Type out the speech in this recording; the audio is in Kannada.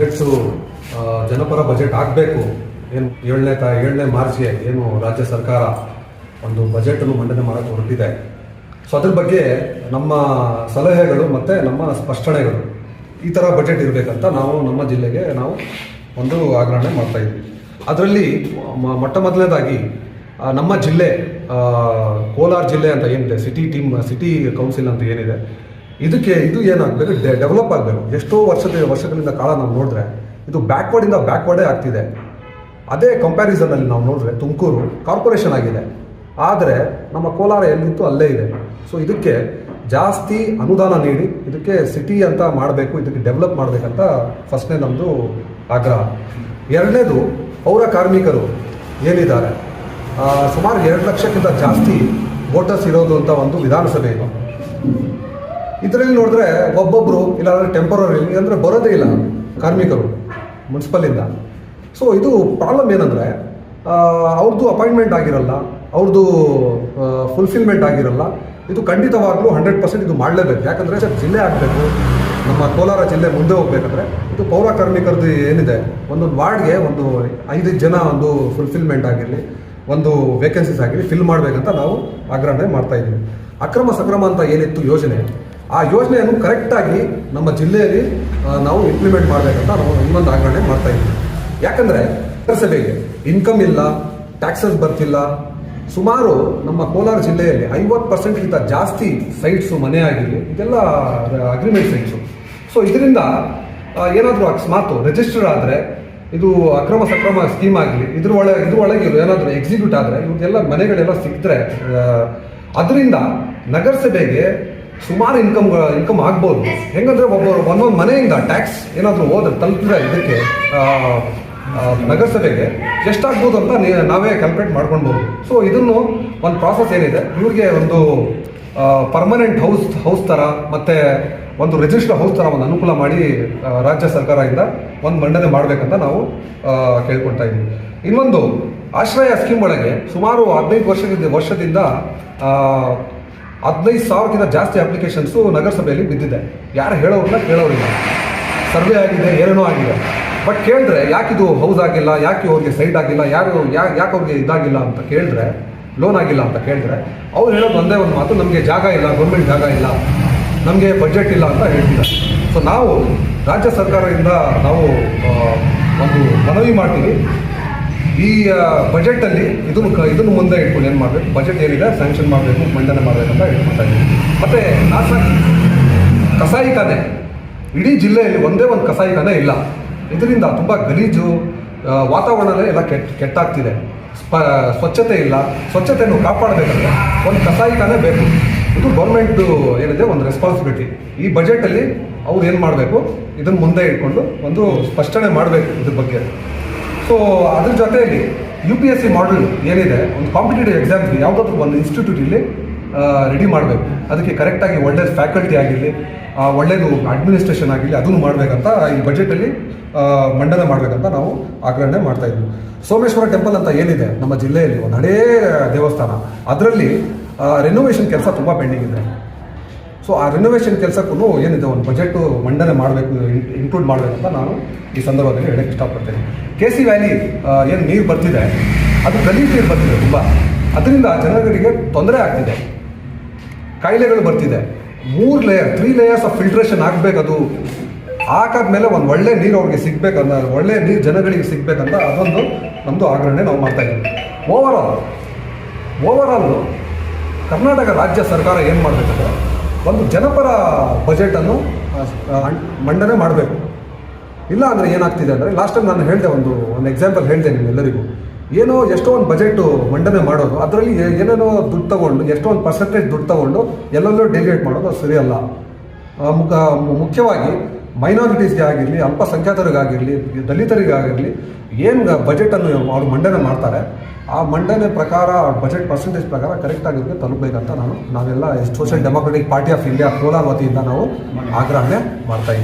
ಬಜೆಟ್ಸು ಜನಪರ ಬಜೆಟ್ ಆಗಬೇಕು. ಏನು ಏಳನೇ ತ, ಏಳನೇ ಮಾರ್ಚ್ಗೆ ಏನು ರಾಜ್ಯ ಸರ್ಕಾರ ಒಂದು ಬಜೆಟನ್ನು ಮಂಡನೆ ಮಾಡೋಕ್ಕೆ ಹೊರಟಿದೆ. ಸೊ ಅದ್ರ ಬಗ್ಗೆ ನಮ್ಮ ಸಲಹೆಗಳು ಮತ್ತು ನಮ್ಮ ಸ್ಪಷ್ಟನೆಗಳು ಈ ಥರ ಬಜೆಟ್ ಇರಬೇಕಂತ ನಾವು ನಮ್ಮ ಜಿಲ್ಲೆಗೆ ನಾವು ಒಂದು ಆಗ್ರಹಣೆ ಮಾಡ್ತಾ ಇದ್ವಿ. ಅದರಲ್ಲಿ ಮೊಟ್ಟ ಮೊದಲನೇದಾಗಿ ನಮ್ಮ ಜಿಲ್ಲೆ ಕೋಲಾರ ಜಿಲ್ಲೆ ಅಂತ ಏನಿದೆ ಸಿಟಿ ಟೀಮ್ ಸಿಟಿ ಕೌನ್ಸಿಲ್ ಅಂತ ಏನಿದೆ ಇದಕ್ಕೆ ಇದು ಏನಾಗಬೇಕು? ಡೆವಲಪ್ ಆಗಬೇಕು. ಎಷ್ಟೋ ವರ್ಷದ ವರ್ಷಗಳಿಂದ ಕಾಲ ನಾವು ನೋಡಿದ್ರೆ ಇದು ಬ್ಯಾಕ್ವರ್ಡಿಂದ ಬ್ಯಾಕ್ವರ್ಡೇ ಆಗ್ತಿದೆ. ಅದೇ ಕಂಪ್ಯಾರಿಸನಲ್ಲಿ ನಾವು ನೋಡಿದ್ರೆ ತುಮಕೂರು ಕಾರ್ಪೊರೇಷನ್ ಆಗಿದೆ. ಆದರೆ ನಮ್ಮ ಕೋಲಾರ ಎಲ್ಲಿತ್ತು ಅಲ್ಲೇ ಇದೆ. ಸೊ ಇದಕ್ಕೆ ಜಾಸ್ತಿ ಅನುದಾನ ನೀಡಿ, ಇದಕ್ಕೆ ಸಿಟಿ ಅಂತ ಮಾಡಬೇಕು, ಇದಕ್ಕೆ ಡೆವಲಪ್ ಮಾಡಬೇಕಂತ ಫಸ್ಟ್ನೇ ನಮ್ಮದು ಆಗ್ರಹ. ಎರಡನೇದು ಪೌರ ಕಾರ್ಮಿಕರು ಏನಿದ್ದಾರೆ? ಸುಮಾರು ಎರಡು ಲಕ್ಷಕ್ಕಿಂತ ಜಾಸ್ತಿ ವೋಟರ್ಸ್ ಇರೋದು ಅಂತ ಒಂದು ವಿಧಾನಸಭೆ ಇದು. ಇದರಲ್ಲಿ ನೋಡಿದ್ರೆ ಒಬ್ಬೊಬ್ಬರು ಇಲ್ಲಾಂದ್ರೆ ಟೆಂಪರರಿ ಅಂದರೆ ಬರೋದೇ ಇಲ್ಲ ಕಾರ್ಮಿಕರು ಮುನ್ಸಿಪಲಿಂದ ಸೊ ಇದು ಪ್ರಾಬ್ಲಮ್ ಏನಂದರೆ ಅವ್ರದ್ದು ಅಪಾಯಿಂಟ್ಮೆಂಟ್ ಆಗಿರಲ್ಲ ಅವ್ರದ್ದು ಫುಲ್ಫಿಲ್ಮೆಂಟ್ ಆಗಿರಲ್ಲ, ಇದು ಖಂಡಿತವಾಗ್ಲೂ ಹಂಡ್ರೆಡ್ ಪರ್ಸೆಂಟ್ ಇದು ಮಾಡಲೇಬೇಕು. ಯಾಕಂದರೆ ಜಿಲ್ಲೆ ಆಗಬೇಕು, ನಮ್ಮ ಕೋಲಾರ ಜಿಲ್ಲೆ ಮುಂದೆ ಹೋಗ್ಬೇಕಂದ್ರೆ ಇದು ಪೌರ ಕಾರ್ಮಿಕರದ್ದು ಏನಿದೆ, ಒಂದೊಂದು ವಾರ್ಡ್ಗೆ ಒಂದು ಐದು ಜನ ಒಂದು ಫುಲ್ಫಿಲ್ಮೆಂಟ್ ಆಗಿರಲಿ, ಒಂದು ವೇಕೆನ್ಸೀಸ್ ಆಗಿರಲಿ ಫಿಲ್ ಮಾಡಬೇಕಂತ ನಾವು ಆಗ್ರಹಣೆ ಮಾಡ್ತಾ ಇದ್ದೀವಿ. ಅಕ್ರಮ ಸಕ್ರಮ ಅಂತ ಏನಿತ್ತು ಯೋಜನೆ ಆ ಯೋಜನೆಯನ್ನು ಕರೆಕ್ಟಾಗಿ ನಮ್ಮ ಜಿಲ್ಲೆಯಲ್ಲಿ ನಾವು ಇಂಪ್ಲಿಮೆಂಟ್ ಮಾಡಬೇಕಂತ ನಾವು ಇನ್ನೊಂದು ಆಗ್ರಹಣೆ ಮಾಡ್ತಾ ಇದ್ದೀವಿ. ಯಾಕಂದರೆ ನಗರಸಭೆಗೆ ಇನ್ಕಮ್ ಇಲ್ಲ ಟ್ಯಾಕ್ಸಸ್ ಬರ್ತಿಲ್ಲ. ಸುಮಾರು ನಮ್ಮ ಕೋಲಾರ ಜಿಲ್ಲೆಯಲ್ಲಿ ಐವತ್ತು ಪರ್ಸೆಂಟ್ಗಿಂತ ಜಾಸ್ತಿ ಸೈಟ್ಸು ಮನೆ ಆಗಿರಲಿ ಇದೆಲ್ಲ ಅಗ್ರಿಮೆಂಟ್ ಸೈಟ್ಸು ಸೊ ಇದರಿಂದ ಏನಾದರೂ ಅಕಸ್ಮಾತು ರಿಜಿಸ್ಟರ್ ಆದರೆ, ಇದು ಅಕ್ರಮ ಸಕ್ರಮ ಸ್ಕೀಮ್ ಆಗಲಿ, ಇದ್ರ ಒಳಗೆ ಇದ್ರ ಒಳಗೆ ಏನಾದರೂ ಎಕ್ಸಿಕ್ಯೂಟ್ ಆದರೆ ಇವ್ರಿಗೆಲ್ಲ ಮನೆಗಳೆಲ್ಲ ಸಿಕ್ಕಿದ್ರೆ ಅದರಿಂದ ನಗರಸಭೆಗೆ ಸುಮಾರು ಇನ್ಕಮ್ ಇನ್ಕಮ್ ಆಗ್ಬೋದು. ಹೆಂಗಂದ್ರೆ ಒಬ್ಬರು ಒಂದೊಂದು ಮನೆಯಿಂದ ಟ್ಯಾಕ್ಸ್ ಏನಾದರೂ ಹೋದ್ರೆ ತಲುಪಿದ್ರೆ ಇದಕ್ಕೆ ನಗರಸಭೆಗೆ ಎಷ್ಟಾಗ್ಬೋದು ಅಂತ ನಾವೇ ಕ್ಯಾಲ್ಕುಲೇಟ್ ಮಾಡ್ಕೊಳ್ಬೋದು. ಸೊ ಇದನ್ನು ಒಂದು ಪ್ರಾಸೆಸ್ ಏನಿದೆ, ಇವ್ರಿಗೆ ಒಂದು ಪರ್ಮನೆಂಟ್ ಹೌಸ್ ಹೌಸ್ ಥರ ಮತ್ತು ಒಂದು ರಿಜಿಸ್ಟರ್ ಹೌಸ್ ಥರ ಒಂದು ಅನುಕೂಲ ಮಾಡಿ ರಾಜ್ಯ ಸರ್ಕಾರದಿಂದ ಒಂದು ಮಂಡನೆ ಮಾಡಬೇಕಂತ ನಾವು ಕೇಳ್ಕೊಳ್ತಾ ಇದ್ದೀವಿ. ಇನ್ನೊಂದು, ಆಶ್ರಯ ಸ್ಕೀಮ್ ಒಳಗೆ ಸುಮಾರು ಹದಿನೈದು ವರ್ಷದಿಂದ ವರ್ಷದಿಂದ ಹದಿನೈದು ಸಾವಿರಕ್ಕಿಂತ ಜಾಸ್ತಿ ಅಪ್ಲಿಕೇಶನ್ಸು ನಗರಸಭೆಯಲ್ಲಿ ಬಿದ್ದಿದೆ. ಯಾರು ಹೇಳೋರಿಲ್ಲ, ಕೇಳೋರಿಲ್ಲ. ಸರ್ವೆ ಆಗಿದೆ ಏನೇನೋ ಆಗಿದೆ. ಬಟ್ ಕೇಳಿದ್ರೆ ಯಾಕಿದು ಹೌಸ್ ಆಗಿಲ್ಲ, ಯಾಕೆ ಅವ್ರಿಗೆ ಸೈಡ್ ಆಗಿಲ್ಲ, ಯಾರು, ಯಾ, ಯಾಕೆ ಅವ್ರಿಗೆ ಇದಾಗಿಲ್ಲ ಅಂತ ಕೇಳಿದ್ರೆ ಲೋನ್ ಆಗಿಲ್ಲ ಅಂತ ಕೇಳಿದ್ರೆ, ಅವ್ರು ಹೇಳೋದು ಒಂದೇ ಒಂದು ಮಾತು, ನಮಗೆ ಜಾಗ ಇಲ್ಲ ಗೌರ್ಮೆಂಟ್ ಜಾಗ ಇಲ್ಲ, ನಮಗೆ ಬಜೆಟ್ ಇಲ್ಲ ಅಂತ ಹೇಳ್ತಿದ್ದಾರೆ. ಸೊ ನಾವು ರಾಜ್ಯ ಸರ್ಕಾರದಿಂದ ನಾವು ಒಂದು ಮನವಿ ಮಾಡ್ತೀವಿ. ಈ ಬಜೆಟಲ್ಲಿ ಇದನ್ನು ಕ- ಇದನ್ನು ಮುಂದೆ ಇಟ್ಕೊಂಡು ಏನು ಮಾಡಬೇಕು? ಬಜೆಟ್ ಏನಿದೆ ಸ್ಯಾಂಕ್ಷನ್ ಮಾಡಬೇಕು ಮಂಡನೆ ಮಾಡಬೇಕಂತ ಹೇಳ್ಕೊತಾ ಇದ್ದೀವಿ ಮತ್ತು ಕಸಾಯಿ ಕಸಾಯಿಖಾನೆ ಇಡೀ ಜಿಲ್ಲೆಯಲ್ಲಿ ಒಂದೇ ಒಂದು ಕಸಾಯಿಖಾನೆ ಇಲ್ಲ. ಇದರಿಂದ ತುಂಬ ಗಲೀಜು ವಾತಾವರಣ ಎಲ್ಲ ಕೆಟ್ಟ ಕೆಟ್ಟಾಗ್ತಿದೆ. ಸ್ಪ, ಸ್ವಚ್ಛತೆ ಇಲ್ಲ. ಸ್ವಚ್ಛತೆಯನ್ನು ಕಾಪಾಡಬೇಕಂದ್ರೆ ಒಂದು ಕಸಾಯಿಖಾನೆ ಬೇಕು. ಇದು ಗೌರ್ಮೆಂಟ್ದು ಏನಿದೆ, ಒಂದು ರೆಸ್ಪಾನ್ಸಿಬಿಲಿಟಿ ಈ ಬಜೆಟಲ್ಲಿ ಅವ್ರು ಏನು ಮಾಡಬೇಕು? ಇದನ್ನು ಮುಂದೆ ಇಟ್ಕೊಂಡು ಒಂದು ಸ್ಪಷ್ಟನೆ ಮಾಡಬೇಕು ಇದ್ರ ಬಗ್ಗೆ. ಸೊ ಅದ್ರ ಜೊತೆಯಲ್ಲಿ ಯು ಪಿ ಎಸ್ ಸಿ ಮಾಡಲ್ ಏನಿದೆ, ಒಂದು ಕಾಂಪಿಟೇಟಿವ್ ಎಕ್ಸಾಮ್ ಯಾವುದಾದ್ರೂ ಒಂದು ಇನ್ಸ್ಟಿಟ್ಯೂಟ್ ಇಲ್ಲಿ ರೆಡಿ ಮಾಡಬೇಕು. ಅದಕ್ಕೆ ಕರೆಕ್ಟಾಗಿ ಒಳ್ಳೆಯ ಫ್ಯಾಕಲ್ಟಿ ಆಗಿರಲಿ ಒಳ್ಳೆಯದು ಅಡ್ಮಿನಿಸ್ಟ್ರೇಷನ್ ಆಗಿರಲಿ, ಅದನ್ನು ಮಾಡಬೇಕಂತ ಈ ಬಜೆಟಲ್ಲಿ ಮಂಡನೆ ಮಾಡಬೇಕಂತ ನಾವು ಆಗ್ರಹಣೆ ಮಾಡ್ತಾ ಇದ್ವಿ. ಸೋಮೇಶ್ವರ ಟೆಂಪಲ್ ಅಂತ ಏನಿದೆ, ನಮ್ಮ ಜಿಲ್ಲೆಯಲ್ಲಿ ಒಂದು ಹಳೇ ದೇವಸ್ಥಾನ. ಅದರಲ್ಲಿ ರೆನೋವೇಷನ್ ಕೆಲಸ ತುಂಬ ಪೆಂಡಿಂಗ್ ಇದೆ. ಸೊ ಆ ರಿನೋವೇಷನ್ ಕೆಲಸಕ್ಕೂ ಏನಿದೆ, ಒಂದು ಬಜೆಟ್ ಮಂಡನೆ ಮಾಡಬೇಕು ಇನ್ಕ್ಲೂಡ್ ಮಾಡಬೇಕಂತ ನಾನು ಈ ಸಂದರ್ಭದಲ್ಲಿ ಹೇಳಕ್ಕೆ ಇಷ್ಟಪಡ್ತೇನೆ. ಕೆ ಸಿ ವ್ಯಾಲಿ ಏನು ನೀರು ಬರ್ತಿದೆ, ಅದು ಗಲೀಜು ನೀರು ಬರ್ತಿದೆ ತುಂಬ. ಅದರಿಂದ ಜನಗಳಿಗೆ ತೊಂದರೆ ಆಗ್ತಿದೆ. ಕಾಯಿಲೆಗಳು ಬರ್ತಿದೆ. ಮೂರು layer three layers of filtration ಹಾಕಾದ ಹಾಕಾದ್ಮೇಲೆ ಒಂದು ಒಳ್ಳೆ ನೀರು ಅವ್ರಿಗೆ ಸಿಗಬೇಕಂತ ಒಳ್ಳೆ ನೀರು ಜನಗಳಿಗೆ ಸಿಗಬೇಕಂತ ಅದೊಂದು ನಮ್ಮದು ಆಗ್ರಹಣೆ ನಾವು ಮಾಡ್ತಾ ಇದ್ದೀವಿ. ಓವರ್ ಆಲ್ ಕರ್ನಾಟಕ ರಾಜ್ಯ ಸರ್ಕಾರ ಏನು ಮಾಡಬೇಕಂದ್ರೆ ಒಂದು ಜನಪರ ಬಜೆಟನ್ನು ಮಂಡನೆ ಮಾಡಬೇಕು. ಇಲ್ಲ ಅಂದರೆ ಏನಾಗ್ತಿದೆ ಅಂದರೆ ಲಾಸ್ಟ್ ಟೈಮ್ ನಾನು ಹೇಳಿದೆ ಒಂದು ಒಂದು ಎಕ್ಸಾಂಪಲ್ ಹೇಳಿದೆ ನಿಮ್ಮೆಲ್ಲರಿಗೂ ಏನೋ ಎಷ್ಟೋ ಒಂದು ಬಜೆಟ್ ಮಂಡನೆ ಮಾಡೋದು, ಅದರಲ್ಲಿ ಏನೇನೋ ದುಡ್ಡು ತಗೊಂಡು, ಎಷ್ಟೋ ಒಂದು ಪರ್ಸೆಂಟೇಜ್ ದುಡ್ಡು ತಗೊಂಡು ಎಲ್ಲೆಲ್ಲೋ ಡೆಲಿಗೇಟ್ ಮಾಡೋದು ಅದು ಸರಿಯಲ್ಲ. ಮುಖ ಮುಖ್ಯವಾಗಿ ಮೈನಾರಿಟೀಸ್ಗೆ ಆಗಿರಲಿ, ಅಲ್ಪಸಂಖ್ಯಾತರಿಗಾಗಿರಲಿ, ದಲಿತರಿಗಾಗಿರಲಿ, ಏನು ಬಜೆಟನ್ನು ಅವರು ಮಂಡನೆ ಮಾಡ್ತಾರೆ, ಆ ಮಂಡನೆ ಪ್ರಕಾರ ಬಜೆಟ್ ಪರ್ಸೆಂಟೇಜ್ ಪ್ರಕಾರ ಕರೆಕ್ಟಾಗಿ ಇವ್ರಿಗೆ ತಲುಪಬೇಕಂತ ನಾನು, ನಾವೆಲ್ಲ social democratic party of India Kolar ನಾವು ಆಗ್ರಹಣೆ ಮಾಡ್ತಾ ಇದ್ದೀವಿ.